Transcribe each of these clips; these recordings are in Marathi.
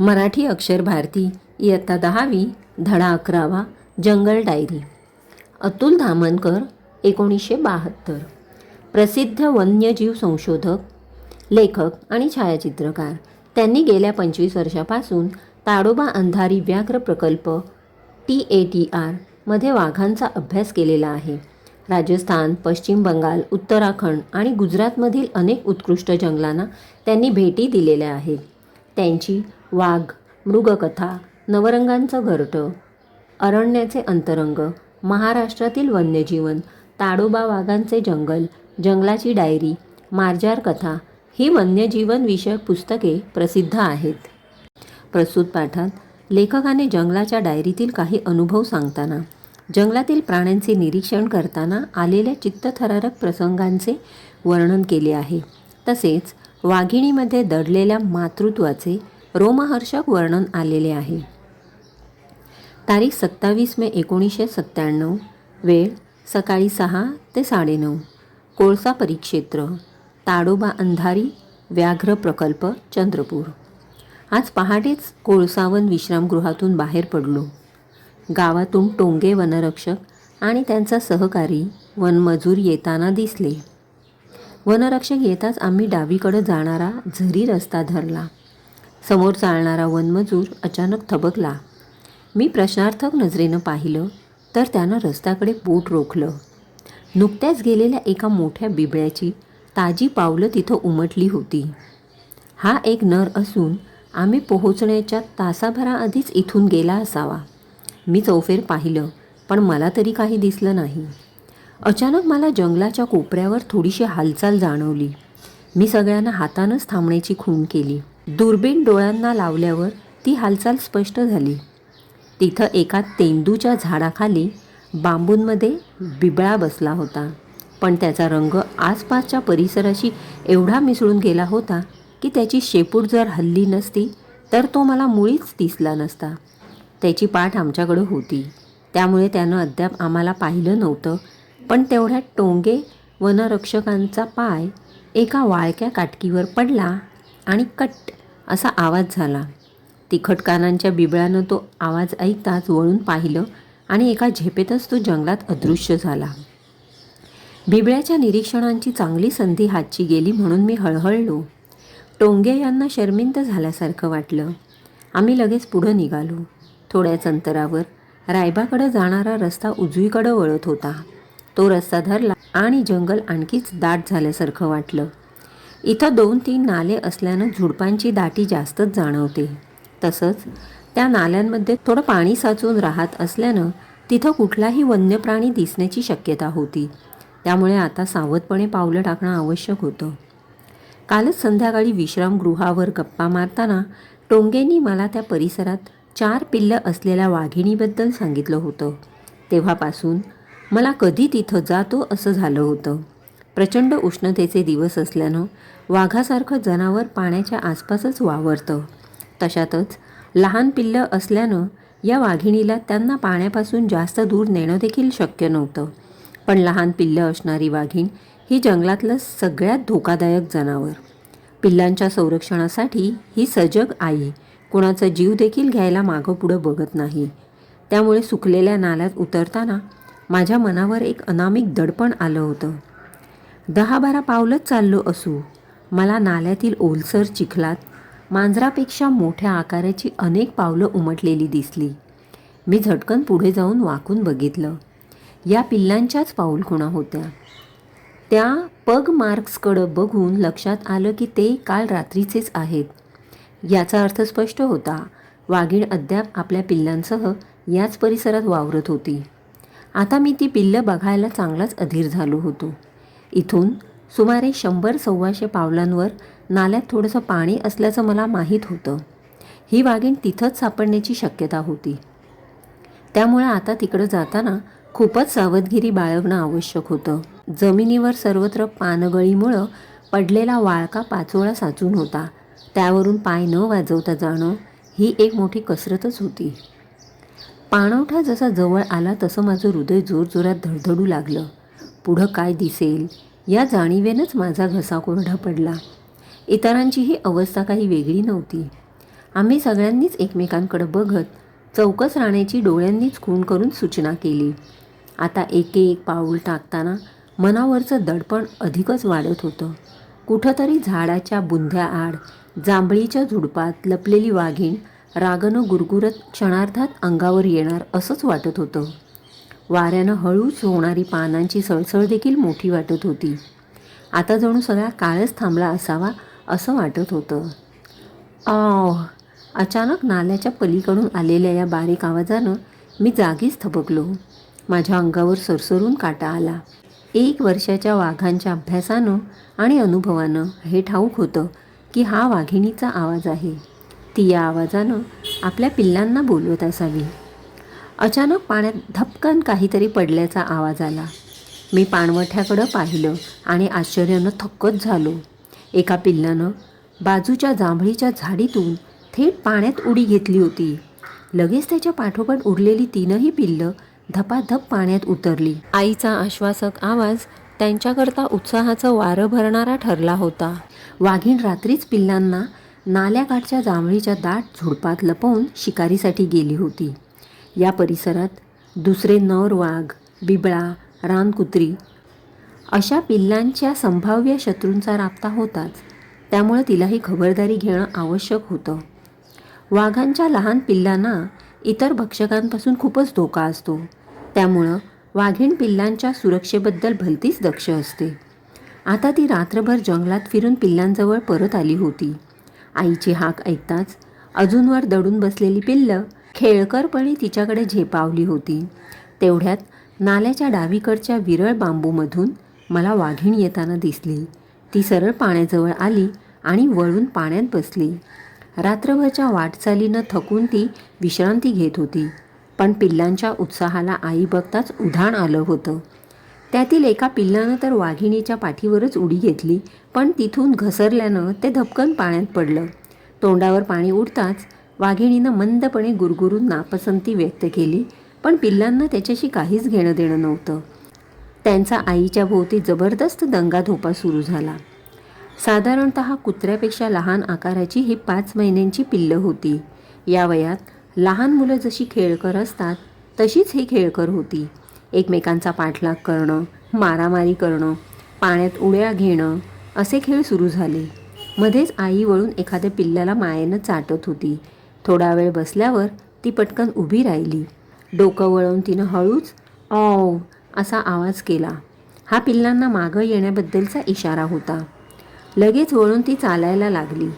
मराठी अक्षर भारती इयत्ता दहावी धडा अकरावा जंगल डायरी. अतुल धामनकर एकोणीसशे बहात्तर. प्रसिद्ध वन्यजीव संशोधक लेखक आणि छायाचित्रकार. त्यांनी गेल्या पंचवीस वर्षापासून ताडोबा अंधारी व्याघ्र प्रकल्प टी ए टी आरमध्ये वाघांचा अभ्यास केलेला आहे. राजस्थान पश्चिम बंगाल उत्तराखंड आणि गुजरातमधील अनेक उत्कृष्ट जंगलांना त्यांनी भेटी दिलेल्या आहेत. त्यांची वाघ मृगकथा नवरंगांचं घरटं अरण्याचे अंतरंग महाराष्ट्रातील वन्यजीवन ताडोबा वाघांचे जंगल जंगलाची डायरी मार्जार कथा ही वन्यजीवन विषयक पुस्तके प्रसिद्ध आहेत. प्रस्तुत पाठात लेखकाने जंगलाच्या डायरीतील काही अनुभव सांगताना जंगलातील प्राण्यांचे निरीक्षण करताना आलेल्या चित्तथरारक प्रसंगांचे वर्णन केले आहे. तसेच वाघिणीमध्ये दडलेल्या मातृत्वाचे रोमहर्षक वर्णन आलेले आहे. तारीख सत्तावीस मे एकोणीसशे सत्त्याण्णव वेळ सकाळी सहा ते साडेनऊ कोळसा परिक्षेत्र ताडोबा अंधारी व्याघ्र प्रकल्प चंद्रपूर. आज पहाटेच कोळसावन विश्रामगृहातून बाहेर पडलो. गावातून टोंगे वनरक्षक आणि त्यांचा सहकारी वनमजूर येताना दिसले. वनरक्षक येताच आम्ही डावीकडं जाणारा झरी रस्ता धरला. समोर चालणारा वनमजूर अचानक थबकला. मी प्रश्नार्थक नजरेनं पाहिलं तर त्यानं रस्त्याकडे बोट रोखलं. नुकत्याच गेलेल्या एका मोठ्या बिबळ्याची ताजी पावलं तिथं उमटली होती. हा एक नर असून आम्ही पोहोचण्याच्या तासाभराआधीच इथून गेला असावा. मी चौफेर पाहिलं पण मला तरी काही दिसलं नाही. अचानक मला जंगलाच्या कोपऱ्यावर थोडीशी हालचाल जाणवली. मी सगळ्यांना हातानंच थांबण्याची खूण केली. दुर्बीण डोळ्यांना लावल्यावर ती हालचाल स्पष्ट झाली. तिथं एका तेंदूच्या झाडाखाली बांबूंमध्ये बिबळा बसला होता. पण त्याचा रंग आसपासच्या परिसराशी एवढा मिसळून गेला होता की त्याची शेपूट जर हल्ली नसती तर तो मला मुळीच दिसला नसता. त्याची पाठ आमच्याकडं होती. त्यामुळे त्यानं अद्याप आम्हाला पाहिलं नव्हतं. पण तेवढ्यात टोंगे वनरक्षकांचा पाय एका वाळक्या काटकीवर पडला आणि कट असा आवाज झाला. तिखट कानांच्या बिबळ्यानं तो आवाज ऐकताच वळून पाहिलं आणि एका झेपेतच तो जंगलात अदृश्य झाला. बिबळ्याच्या निरीक्षणांची चांगली संधी हातची गेली म्हणून मी हळहळलो. टोंगे यांना शर्मिंद झाल्यासारखं वाटलं. आम्ही लगेच पुढं निघालो. थोड्याच अंतरावर रायबाकडं जाणारा रस्ता उजवीकडं वळत होता. तो रस्ता धरला आणि जंगल आणखीच दाट झाल्यासारखं वाटलं. इथं दोन तीन नाले असल्यानं झुडपांची दाटी जास्तच जाणवते. तसंच त्या नाल्यांमध्ये थोडं पाणी साचून राहत असल्यानं तिथं कुठलाही वन्य प्राणी दिसण्याची शक्यता होती. त्यामुळे आता सावधपणे पावलं टाकणं आवश्यक होतं. कालच संध्याकाळी विश्रामगृहावर गप्पा मारताना टोंगेंनी मला त्या परिसरात चार पिल्लं असलेल्या वाघिणीबद्दल सांगितलं होतं. तेव्हापासून मला कधी तिथं जातो असं झालं होतं. प्रचंड उष्णतेचे दिवस असल्यानं वाघासारखं जनावर पाण्याच्या आसपासच वावरतं. तशातच लहान पिल्लं असल्यानं या वाघिणीला त्यांना पाण्यापासून जास्त दूर नेणं देखील शक्य नव्हतं. पण लहान पिल्लं असणारी वाघीण ही जंगलातलं सगळ्यात धोकादायक जनावर. पिल्लांच्या संरक्षणासाठी ही सजग आई कुणाचा जीव देखील घ्यायला मागं पुढं बघत नाही. त्यामुळे सुकलेल्या नाल्यात उतरताना माझ्या मनावर एक अनामिक दडपण आलं होतं. दहा बारा पावलंच चाललो असू मला नाल्यातील ओलसर चिखलात मांजरापेक्षा मोठ्या आकाराची अनेक पावलं उमटलेली दिसली. मी झटकन पुढे जाऊन वाकून बघितलं. या पिल्लांच्याच पाऊलखुणा होत्या. त्या पग मार्क्सकडं बघून लक्षात आलं की ते काल रात्रीचेच आहेत. याचा अर्थ स्पष्ट होता. वाघीण अद्याप आपल्या पिल्लांसह याच परिसरात वावरत होती. आता मी ती पिल्लं बघायला चांगलाच अधीर झालो होतो. इथून सुमारे शंभर सव्वाशे पावलांवर नाल्यात थोडंसं पाणी असल्याचं मला माहीत होतं. ही वाघीण तिथंच सापडण्याची शक्यता होती. त्यामुळे आता तिकडं जाताना खूपच सावधगिरी बाळगणं आवश्यक होतं. जमिनीवर सर्वत्र पानगळीमुळं पडलेला वाळका पाचोळा साचून होता. त्यावरून पाय न वाजवता जाणं ही एक मोठी कसरतच होती. पाणवठा जसा जवळ आला तसं माझं हृदय जोरजोरात धडधडू लागलं. पुढं काय दिसेल? या जाणीवेनंच माझा घसा कोरडा पडला. इतरांची ही अवस्था काही वेगळी नव्हती. आम्ही सगळ्यांनीच एकमेकांकडे बघत चौकस राहण्याची डोळ्यांनीच खूण करून सूचना केली. आता एक एक पाऊल टाकताना मनावरचं दडपण अधिकच वाढत होतं. कुठंतरी झाडाच्या बुंध्याआड जांभळीच्या झुडपात लपलेली वाघीण रागनं गुरगुरत क्षणार्धात अंगावर येणार असंच वाटत होतं. वाऱ्यानं हळूच होणारी पानांची सळसळ देखील मोठी वाटत होती. आता जणू सगळा काळच थांबला असावा असं वाटत होतं. आह अचानक नाल्याच्या पलीकडून आलेल्या या बारीक आवाजानं मी जागीच थबकलो. माझ्या अंगावर सरसरून काटा आला. एक वर्षाच्या वाघांच्या अभ्यासानं आणि अनुभवानं हे ठाऊक होतं की हा वाघिणीचा आवाज आहे. ती या आवाजानं आपल्या पिल्लांना बोलवत असावी. अचानक पाण्यात धपकन काहीतरी पडल्याचा आवाज आला. मी पाणवठ्याकडं पाहिलं आणि आश्चर्यानं थक्कच झालो. एका पिल्लानं बाजूच्या जांभळीच्या झाडीतून थेट पाण्यात उडी घेतली होती. लगेच त्याच्या पाठोपाठ उरलेली तीनही पिल्लं धपाधप पाण्यात उतरली. आईचा आश्वासक आवाज त्यांच्याकरता उत्साहाचं वारं भरणारा ठरला होता. वाघीण रात्रीच पिल्लांना नाल्याकाठच्या जांभळीच्या दाट झुडपात लपवून शिकारीसाठी गेली होती. या परिसरात दुसरे नर वाघ बिबळा रानकुत्री अशा पिल्लांच्या संभाव्य शत्रूंचा राबता होताच. त्यामुळे तिलाही खबरदारी घेणं आवश्यक होतं. वाघांच्या लहान पिल्लांना इतर भक्षकांपासून खूपच धोका असतो. त्यामुळं वाघीण पिल्लांच्या सुरक्षेबद्दल भलतीच दक्ष असते. आता ती रात्रभर जंगलात फिरून पिल्लांजवळ परत आली होती. आईची हाक ऐकताच अजूनवर दडून बसलेली पिल्लं खेळकरपणे तिच्याकडे झेपावली होती. तेवढ्यात नाल्याच्या डावीकडच्या विरळ बांबूमधून मला वाघीण येताना दिसली. ती सरळ पाण्याजवळ आली आणि वळून पाण्यात बसली. रात्रभरच्या वाटचालीनं थकून ती विश्रांती घेत होती. पण पिल्लांच्या उत्साहाला आई बघताच उधाण आलं होतं. त्यातील एका पिल्लानं तर वाघिणीच्या पाठीवरच उडी घेतली पण तिथून घसरल्यानं ते धपकन पाण्यात पडलं. तोंडावर पाणी उडताच वाघिणीनं मंदपणे गुरगुरून नापसंती व्यक्त केली पण पिल्लांना त्याच्याशी काहीच घेणं देणं नव्हतं. त्यांचा आईच्या भोवती जबरदस्त दंगाधोपा सुरू झाला. साधारणत कुत्र्यापेक्षा लहान आकाराची ही पाच महिन्यांची पिल्लं होती. या वयात लहान मुलं जशी खेळकर असतात तशीच ही खेळकर होती. एकमेकांचा पाठलाग करणं मारामारी करणं पाण्यात उड्या घेणं असे खेळ सुरू झाले. मध्येच आई वळून एखाद्या पिल्ल्याला मायेनं चाटत होती. थोडा वेळ बसल्यावर ती पटकन उभी राहिली. डोकं वळवून तिनं हळूच औ असा आवाज केला. हा पिल्लांना मागं येण्याबद्दलचा इशारा होता. लगेच वळून ती चालायला लागली.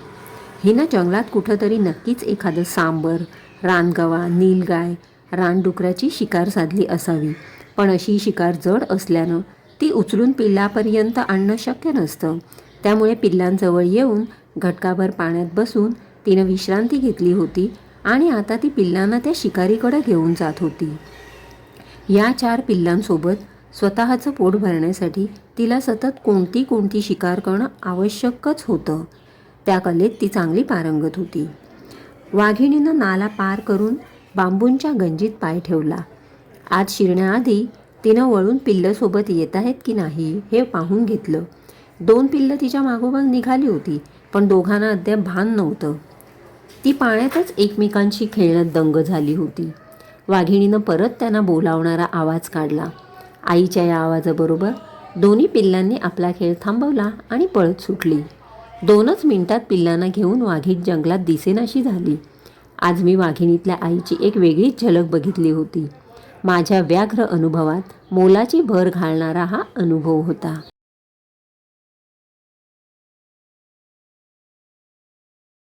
हिनं जंगलात कुठंतरी नक्कीच एखादं सांबर रानगवा नीलगाय रानडुकराची शिकार साधली असावी. पण अशी शिकार जड असल्यानं ती उचलून पिल्लापर्यंत आणणं शक्य नसतं. त्यामुळे पिल्लांजवळ येऊन घटकाभर पाण्यात बसून तिनं विश्रांती घेतली होती आणि आता ती पिल्लांना त्या शिकारीकडे घेऊन जात होती. या चार पिल्लांसोबत स्वतःचं पोट भरण्यासाठी तिला सतत कोणती कोणती शिकार करणं आवश्यकच होतं. त्या कलेत ती चांगली पारंगत होती. वाघिणीनं नाला पार करून बांबूंच्या गंजीत पाय ठेवला. आज शिरण्याआधी तिनं वळून पिल्लंसोबत येत आहेत की नाही हे पाहून घेतलं. दोन पिल्लं तिच्या मागोमाग निघाली होती पण दोघांना अद्याप भान नव्हतं. ती पाण्यातच एकमेकांशी खेळण्यात दंग झाली होती. वाघिणीनं परत त्यांना बोलावणारा आवाज काढला. आईच्या या आवाजाबरोबर दोन्ही पिल्लांनी आपला खेळ थांबवला आणि पळत सुटली. दोनच मिनिटात पिल्लांना घेऊन वाघीण जंगलात दिसेनाशी झाली. आज मी वाघिणीतल्या आईची एक वेगळीच झलक बघितली होती. माझ्या व्याघ्र अनुभवात मोलाची भर घालणारा हा अनुभव होता.